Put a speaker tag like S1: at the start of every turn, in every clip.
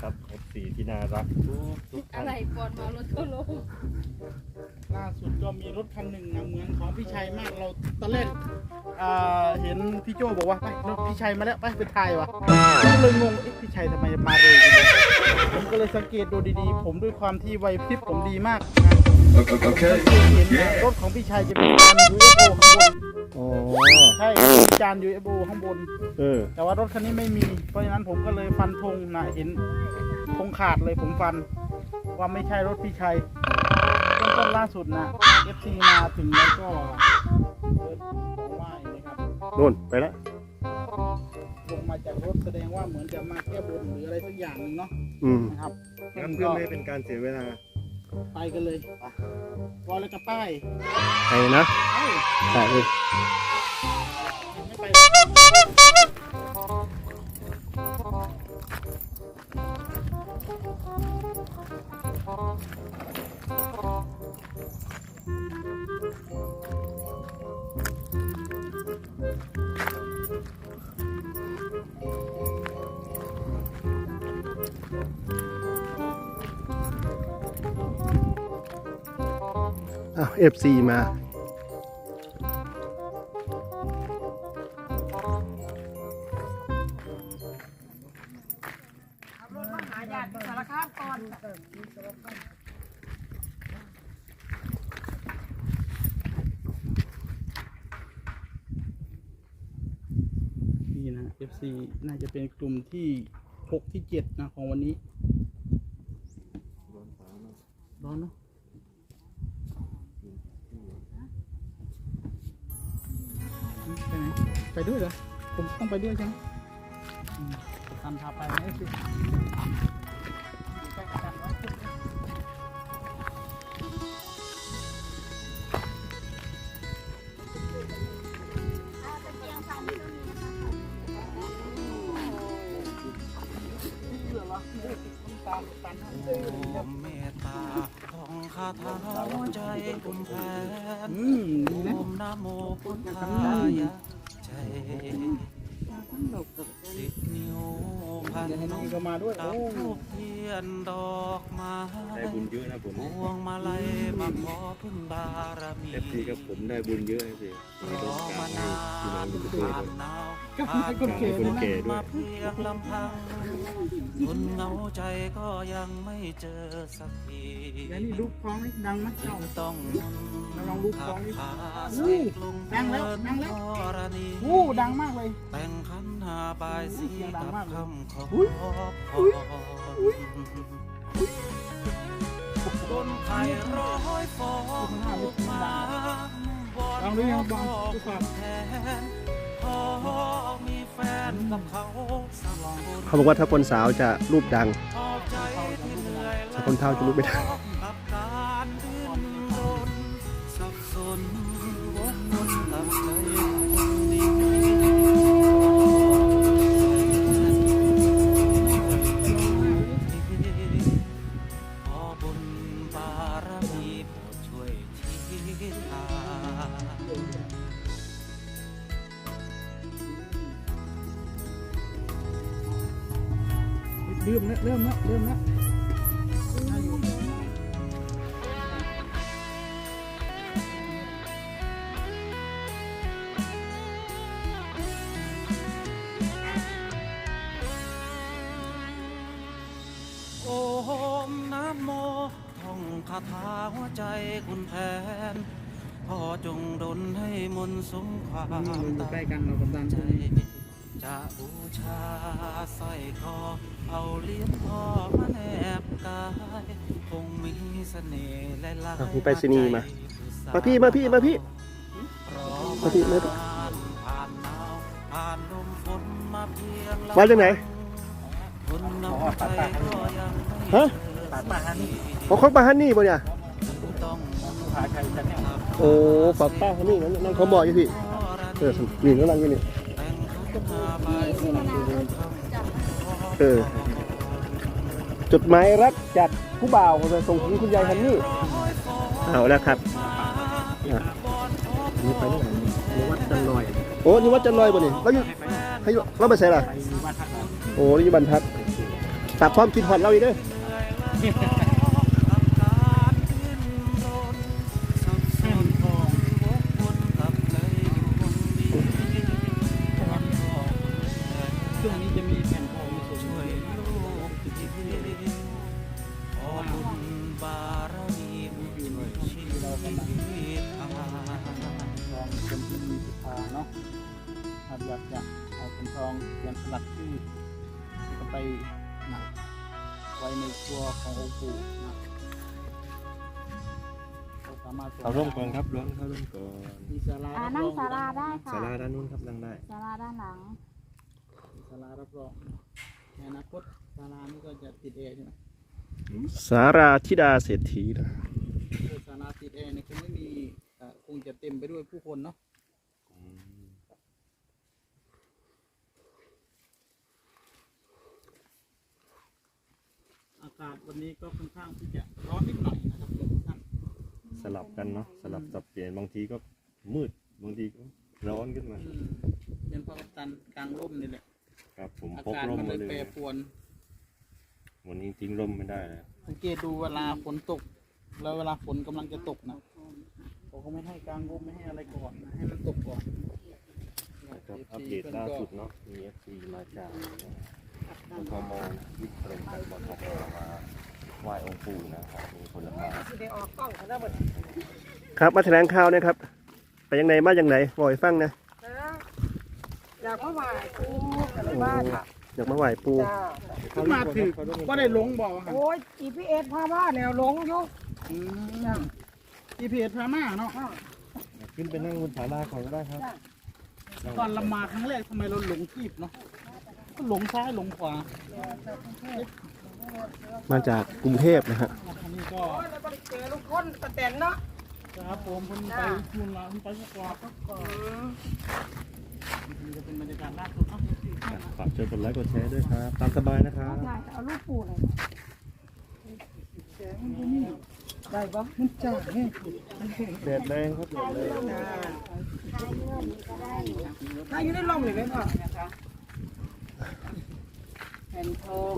S1: ครับ FC ที่น่ารักทุกทุกท่า
S2: อะ
S1: น
S2: ไรปอนมารถก็ลง
S3: ล่าสุดก็มีรถคันหนึ่งนะเหมือนของพี่ชัยมากเราตอนแรกอ่าเห็นพี่โจบอกว่าไปรถพี่ชัยมาแล้วไปไปถ่ายวะผมก็เลยงงเอ๊ะพี่ชัยทำไมมาเร็วจังเลยผมก็เลยสังเกตดูดีๆ ผมด้วยความที่ไวพริบผมดีมากนะ
S4: Okay.
S3: เห็นนะรถของพี่ชัยจะมีจาน UFO ข้างบน
S1: อ๋อ
S3: ใช่มีจาน UFO ข้างบน
S1: เออ
S3: แต่ว่ารถคันนี้ไม่มี เพราะฉะนั้นผมก็เลยฟันธงนะเห็นธงขาดเลยผมฟัน ว่าไม่ใช่รถพี่ชัยเริ่มต้นล่าสุดนะ FC มาถึงแล้วก็เดินของไหว้นะครับ
S1: นู่นไปแล้ว
S3: ลงมาจากรถแสดงว่าเหมือนจะมาแก้บนหรืออะไรสักอย่างหนึ่งเนาะ
S1: อืม
S3: นะครับ
S1: งั้นเพื่อไม่ให้เป็นการเสียเวลา
S3: ไปกันเลยพอแล้วก็ป้าย
S1: ไปนะ
S3: เอ้ย
S1: ไปเลย
S3: ไม่ไป
S1: อ้าว FC มา
S2: หาญาติสารคามก่อน
S3: นี่นะ FC น่าจะเป็นกลุ่มที่หกที่เจ็ดนะของวันนี้ ร้อนเนาะ ไหนไปด้วยเหรอ ผมต้องไปด้วยใช่ไหมอืมตามพาไปนะสิไปกันไว้เหลือเหรอตามตามทางเดินครับ
S5: เมตตาท่องคาถาหัวใจกุมแผน
S3: อืมดีนะ
S5: โอมนะโมพุทธายะ ใจสิบนิ้วพัน
S3: เดี๋ยวให้น้อง
S5: น
S3: ก็มาด้วย
S5: กั
S3: โอ้
S5: บทูบเทียนดอกไม้
S1: ได้บุญเยอะนะผม
S5: พวงมาลัยมาขอพึ่งบารมี
S1: FC กับผมได้บุญเยอะสิ
S5: รอมานาน
S1: พี่น้องทุกคน
S5: ผ่านหนาว
S3: ก็ให้คนเก๋
S1: คน
S3: ด้วยนะ
S1: เก๋ด้ว
S5: มายเพียงลำพังคนเหงาใจก็ยังไม่เจอสักที
S3: แล้วนี่ลูกฟ้องไหมดังไหม
S5: จึ
S3: เจ้าง
S5: ต้อง
S3: ลองลูกฟ้องดิ
S5: ขับขา
S3: อู้
S5: ใส่ลง
S3: ดังแล้วดังแล้ว
S5: ธรณี
S3: โอ้ดังมากเลย
S5: แต่งขันหาบายสี
S3: เสียงดั
S5: กั
S3: ง
S5: บ
S3: มากเลย
S5: คำขอ
S3: อุ๊ย
S5: พ
S3: อุ๊ย
S5: รบนไข่ร้อยฟองลูกมาบอ
S3: ลองดูยังบอล
S5: ข
S3: ดูก่อน
S5: แทนพอมีแฟนกับ เขา
S1: บอกว่าถ้าคนสาวจะรูปดังถ้าคนเท่าจะรูปไม่ได้
S5: กั
S3: เริ่มแล้วเริ่มแล้วเริ่มแล้ว
S5: โอมนะโมท่องคาถาหัวใจคุณแผนพ่อจงดลให้มนต์สมความ
S3: เราอยู่ใกล้กันเรากำลัง
S5: ใจจะบูชาสร้อยคอ เอาเหรียญพ่อมาแนบกายคงมีเสน่ห์และลาย
S1: อะมีไปรษณีย์มามาพี่มาพี่มาพี่
S5: รอ
S1: มาพี่มาพี่
S5: ผ่านผ่านหนาวผ่านลมฝนมาเพียงลำ
S1: มาจากไหน
S5: คนน้ำใจก็ยังไม่
S1: ฮะ
S5: เจอสักที
S1: เขาของป้าฮันนี่ป่ะเนี่ย
S5: ต้อง
S3: หาชัยชันเนี่ย
S1: โอ้ฝากป้าฮันนี่นั่นนั่นเขาบอกอยู่พี่เออนี่กำลังอยู่นี่
S5: แต่งขันหาบายสีคำ
S1: เออ จดหมายรักจากผู้บ่าวไปส่งถึงคุณยายฮันนี่ เอาแล้วครับอะนี่ไปที่ไหนนี่วัดจันลอยโอ้นี่วัดจันลอยป่ะนี่เราอยู่ให้อยู่เราไปใส่ล่ะ
S3: ไปวัดทัก
S1: โอ้นี่อยู่บรรทัดฝากความคิดฮอดเราอีกเด้อ
S3: แชีวิ
S5: ตทาง
S3: ทองเป็นที่มีศรัทธาเนาะถ้าอยากจะเอาแผ่นทองเขียนสลักชื่อก็ไปนะไว้ในตัวขององค์ปู่นะก็สามารถส่ง
S1: เขาร่วมก่อนครับร่วมเขาร่วมก่อน
S3: มีศาลา
S2: อ่า
S3: รับ
S2: นั่
S3: รงอง
S2: ศาลาได้ค่ะ
S1: ศาลาด้านนู้นครับนั่งได้
S2: ศาลาด้านหลัง
S3: มีศาลารับรองในอนาคตศาลานี่ก็จะติดแอร์ใช่ไหม
S1: สาราธิดาเศรษฐีนะ
S3: ต็มไปด้วยผู้คนเนาะอากาศวันนี้ก็ค่อนข้างที่จะร้อนนิดหน่อยนะครับทุกท่าน
S1: สลับกันเนาะสลับสับเปลี่ยนบางทีก็มืดบางทีก็ร้อนขึ้นมา
S3: อืมเป็นเพราะกัปตันกลางร่มนี่แหละ
S1: ครับผม
S3: อา
S1: พก
S3: กาศ
S1: ร่ม
S3: มันเล
S1: มายเล
S3: แปร
S1: ย
S3: ปรวน
S1: วันนี้ทิ้งร่มไม่ได้แล้ว
S3: สังเกตดูเวลาฝนตก แล้วเวลาฝนกำลังจะตกนะ เขาก็ไม่ให้กลางร่มไม่ให้อะไรก่อนนะให้มันตกก่อน
S1: ครับอัปเดตล่าสุดเนาะมีเอฟซีมาจากบทมวิทย์ตรงจากบทมมาไหว้องค์ปู่นะครับมีผลไม้ครับมาแถลงข่าวนะครับ ไปยังไงมาอย่างไหนบอกให้ฟังนะ
S4: อยากมาไหว้ครูกันเลยบ้านค่ะ
S1: อยากมาไหว้ปู่
S4: จ้า
S3: ขึ้นมาถือว่าได้หลงบอกว่า
S4: โอ้ย GPS พาบ้านแนวหลงอยู่
S3: จีพีเอสพามาเนาะ
S1: ขึ้นไปนั่งบนศาลาเขาก็ได้ครับ
S3: ตอนเรามาครั้งแรกทำไมเราหลงจีบเนาะก็หลงซ้ายหลงขวา
S1: มาจากกรุงเทพนะฮะ
S3: อันนี้ก็
S4: โอ้ยแล้วบ่ได้เจอลูกคนตะแตนเนาะ
S3: ครับผมเพิ่นไปคูนละเพิ่นไปกว่าก็ก่อนนี่จะเป็นบรรยากาศล่าสุดเนาะ
S1: ฝากช่วยกดไลค์กดแชร์ด้วยครับ ตามสบายนะครับ
S4: ถ่ายเอาลูกปู่หน่อย ได้ปะมันจ้าแห้ง
S1: แดดแรงครับแดดแรง
S4: ถ้าอยู่ในร่มเลยไหมพ่อ
S2: แผ่นทอง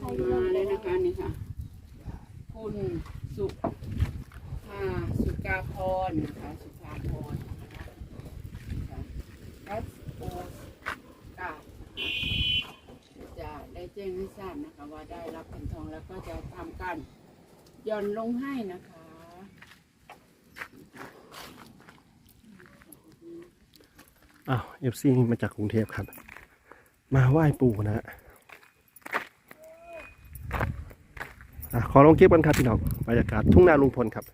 S2: มาเลยนะคะนี่ค่ะ คุณสุภาสุกาพรนะคะสุภาพรนะคะแอสโอสกาจะได้แจ้งให้ทราบนะคะ ว่าได้รับแผ่นทองแล้วก็จะทำการห ย่อนลงให้นะคะ
S1: อ้าวเอฟซีมาจากกรุงเทพครับ มาไหว้ปู่นะฮะอะขอลงคลิปกันครับพี่น้องบรรยากาศทุ่งนาลุงพลครับ